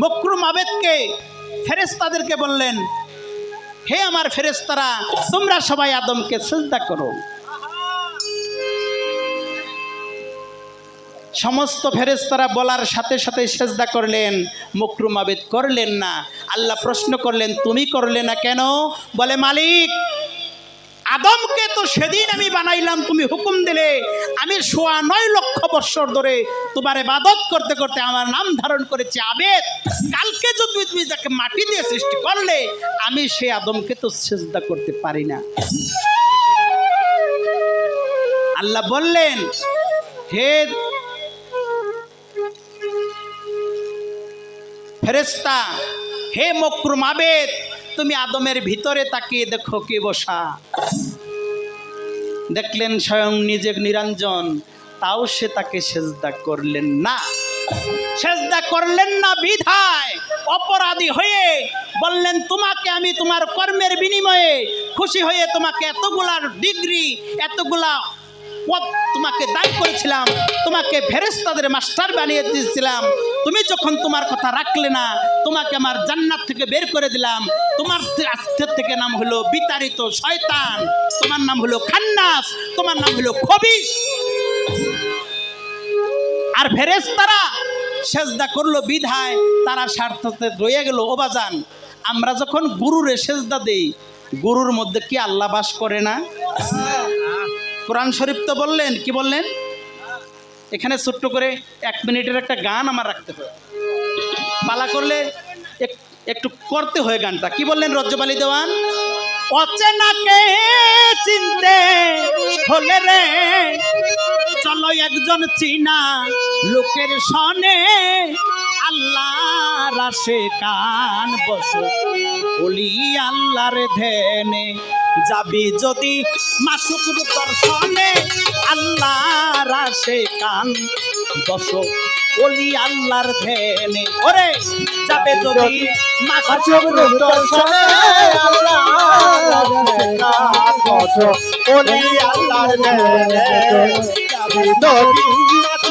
মকরুম আবেদকে ফেরেস্তাদেরকে বললেন, হে আমার ফেরেস্তারা তোমরা সবাই আদমকে শ্রদ্ধা করো। সমস্ত ফেরেস্তারা বলার সাথে সাথে সেজদা করলেন, মকরুম আবেদ করলেন না। আল্লাহ প্রশ্ন করলেন, তুমি করলে না কেন? বলে মালিক আদমকে তো সেদিন আমি বানাইলাম, তুমি হুকুম দিলে। আমি সোয়া নয় লক্ষ বৎসর ধরে তোমার ইবাদত করতে করতে আমার নাম ধারণ করেছি, আবেদ। কালকে যদি তুমি যাকে মাটি দিয়ে সৃষ্টি করলে, আমি সে আদমকে তো সেজদা করতে পারি না। আল্লাহ বললেন, হে ফেরেস্তা হে মকরুম আবেদ, তুমি আদমের ভিতরে তাকিয়ে দেখো কে বসা। দেখলেন স্বয়ং নিজে নিরঞ্জন, তাও সে তাকে সেজদা করলেন না। সেজদা করলেন না বিধায়, অপরাধী হয়ে বললেন, তোমাকে আমি তোমার কর্মের বিনিময়ে খুশি হয়ে তোমাকে এতগুলা ডিগ্রি এতগুলা তোমাকে দান করেছিলাম, তোমাকে ফেরেস্তাদের মাস্টার বানিয়ে দিয়েছিলাম। তুমি যখন তোমার কথা রাখলে না, তোমাকে আমার জান্নাত থেকে বের করে দিলাম। তোমার আজকের থেকে নাম হলো বিতাড়িত শয়তান, তোমার নাম হলো খান্নাস, তোমার নাম হলো খবিস আর ফেরেস্তারা সেজদা করল বিধায়, তারা স্বার্থতে রয়ে গেল ওবাজান আমরা যখন গুরুরে সেজদা দেই, গুরুর মধ্যে কি আল্লাহ বাস করে না? কোরআন শরীফ তো বললেন, কি বললেন? এখানে ছোট্ট করে এক মিনিটের একটা গান আমার রাখতে হবে। পালা করলে এক- একটু করতে হয় গানটা। কি বললেন রজ্জবালি দেওয়ান? অচেনাকে চিনতে হলে রে, চলো একজন চীনা লোকের সনে আল্লাহ রাশে কান বসো। বলি আল্লাহর ধ্যানে যাবি যদি মাসুক দর্শনে আল্লাহ রাশে কান বসো। বলি আল্লাহর ধ্যানে ওরে যাবে যদি মাসুক দর্শনে আল্লাহর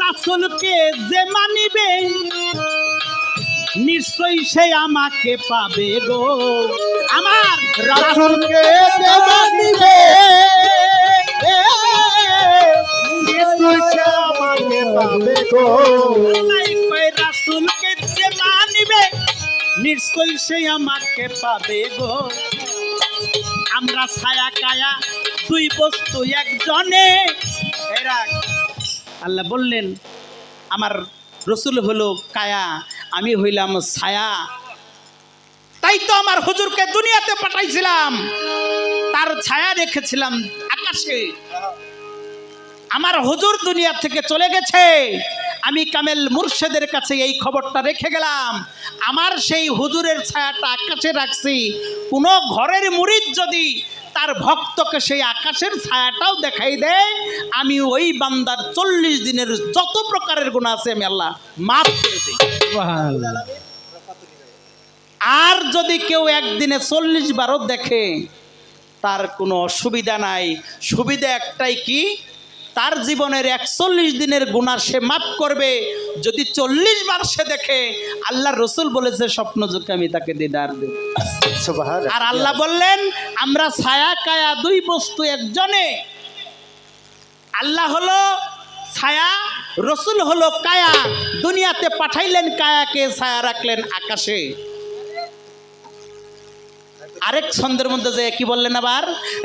রাসূলকে যে মানিবে, নিশ্চয়ই সে আমাকে পাবে গো। আমার রাসূলকে দিবে নিশ্চয় সে আমাকে পাবে যে মানিবে সে আমাকে পাবে গো। আমরা ছায়া কায়া দুই বস্তু একজনে। আল্লাহ বললেন, আমার রসুল হলো কায়া, আমি হইলাম ছায়া। তাই তো আমার হুজুরকে দুনিয়াতে পাঠাইছিলাম। তার ছায়া রেখেছিলাম আকাশে। আমার হুজুর দুনিয়া থেকে চলে গেছে। আমি কামেল মুর্শেদের কাছে এই খবরটা রেখে গেলাম। আমার সেই হুজুরের ছায়াটা আকাশে রাখছি। কোনো ঘরের মুরিদ যদি তার ভক্তকে সেই আকাশের ছায়াটাও দেখাই দেয়। আমি ওই বান্দার চল্লিশ দিনের যত প্রকারের গুণ আছে আমি আল্লাহ মাফ করে দিই। আর যদি কেউ একদিনে চল্লিশ বারও দেখে, তার কোনো অসুবিধা নাই। সুবিধা একটাই কি? তার জীবনের একচল্লিশ দিনের গুণা সে মাফ করবে। যদি চল্লিশ বার সে দেখে আল্লাহ রসুল বলেছে স্বপ্ন যুগে আমি তাকে দিদার দেব। আর আল্লাহ বললেন আমরা ছায়া কায়া দুই বস্তু একজনে। আল্লাহ হলো ছায়া রসুল হলো কায়া। দুনিয়াতে পাঠাইলেন কায়াকে ছায়া রাখলেন আকাশে। আরেক ছন্দের মধ্যে যে কি বললেন আবার?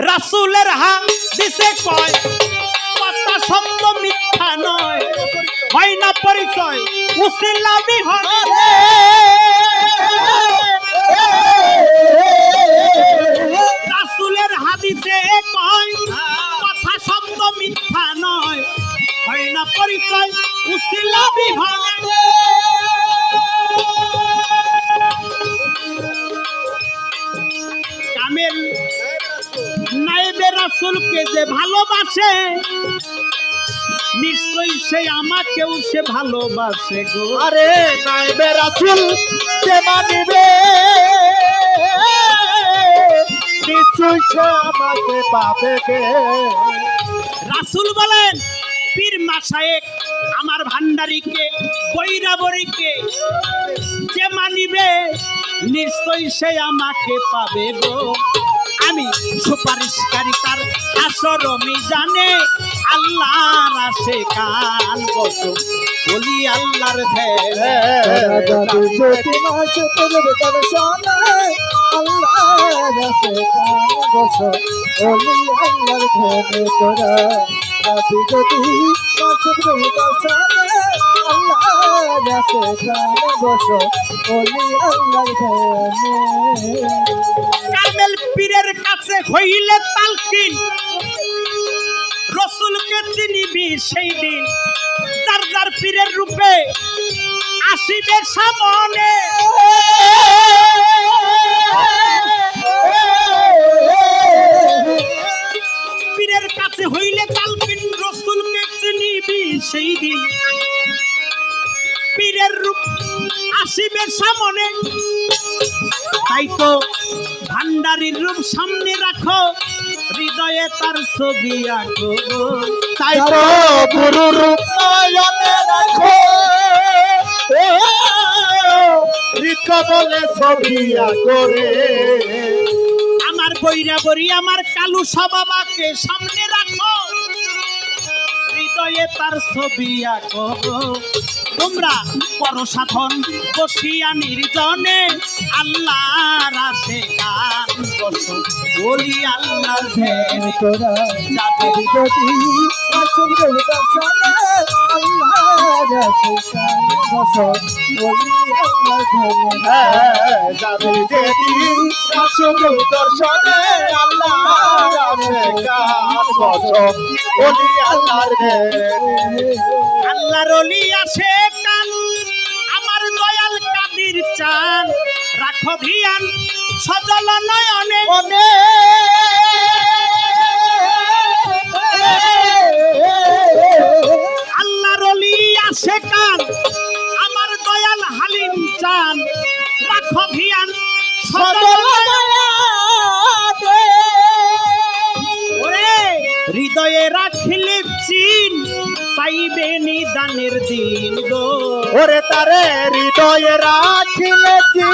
রাসুলের হা দিছে কয় ছন্দ মিথ্যা নয়। হয় না পরিচয়। উসিলা বিহনে রাসুলের হাদিসে কয়, কথা শব্দ মিথ্যা নয়। হয় না পরিচয়, উসিলা বিহনে কামেল নাইবে রাসুলকে যে ভালোবাসে নিশ্চয়ই সে আমাকেও সে ভালোবাসে গো। আরে নাইবে রাসুল যে মানিবে নিশ্চয় সে আমাকে পাবে গে রাসুল বলেন পীর মাসায়েক আমার ভান্ডারীকে বৈরাবরীকে যে মানিবে নিশ্চয়ই সে আমাকে পাবে গো। আমি সুপারিশকারী তার আসর জানে আল্লাহর আসে কান বসো বলি আল্লাহর ধ্যান। জ্যোতি মাসে করবে তার সোনা আল্লাহ রাসে কান বস ওলি আল্লাহর ধনে তোরা রাতি জ্যোতি মাসে করবে তার সোনা আল্লাহ রাসে কান বস ওলি আল্লাহর ধনে কামেল পীরের কাছে হইলে তালকিন। রসুলকে চিনিবি সেই দিন যার যার পীরের রূপে আসিবে সামনে। পীরের কাছে হইলে তালকিন রসুলকে চিনিবি সেই দিন। পীরের রূপ আসিবে সামনে। তাই তো ভান্ডারির রূপ সামনে রাখো। হৃদয়ে তার ছবি আঁকো। তাই তো গুরু রূপ নয়নে রাখো। বলে ছবিয়া করে আমার বৈরা বরি আমার কালু সবাবাকে সামনে রাখো। হৃদয়ে তার ছবি আঁকো। তোমরা পর সাধন বসিয়া নির্জনে আল্লাহর আসে গান বসো। বলি আল্লাহর যাবে আসুন যাবে যদি আসুন দর্শনে আল্লাহ রাসে কান বস বলি আল্লাহর অলি আসে কান আমার দয়াল কাদির চান। রাখো ধিয়ান, সজল নয়নে। আল্লাহর কান আমার দয়াল হালিম চান। রাখো ওরে হৃদয়ে রাখিলে চিন পাইবে নিদানের দিন গো। ওরে তারে হৃদয়ে রাখিলেছি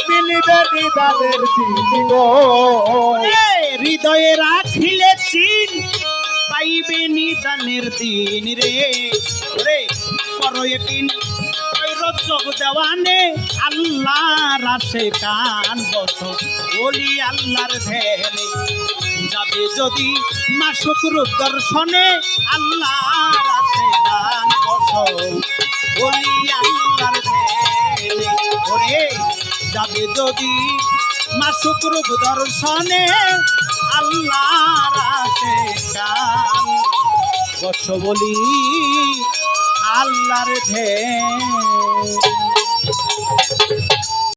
মিলিবে নিদানের দিন গো। হৃদয়ে রাখিলে চিন পাইবে নিদানের দিন রে। ওরে, করো একিন রজব দেওয়ানে আল্লাহ রাসে কান বস। বলি আল্লাহর ধ্যানে যাবে যদি মাসুকুর দর্শনে আল্লাহ রাসে কান বস। বলি আল্লাহর যাবে যদি মাসুকুর দর্শনে আল্লাহ আছে গছ বলি আল্লাহর ধ্যান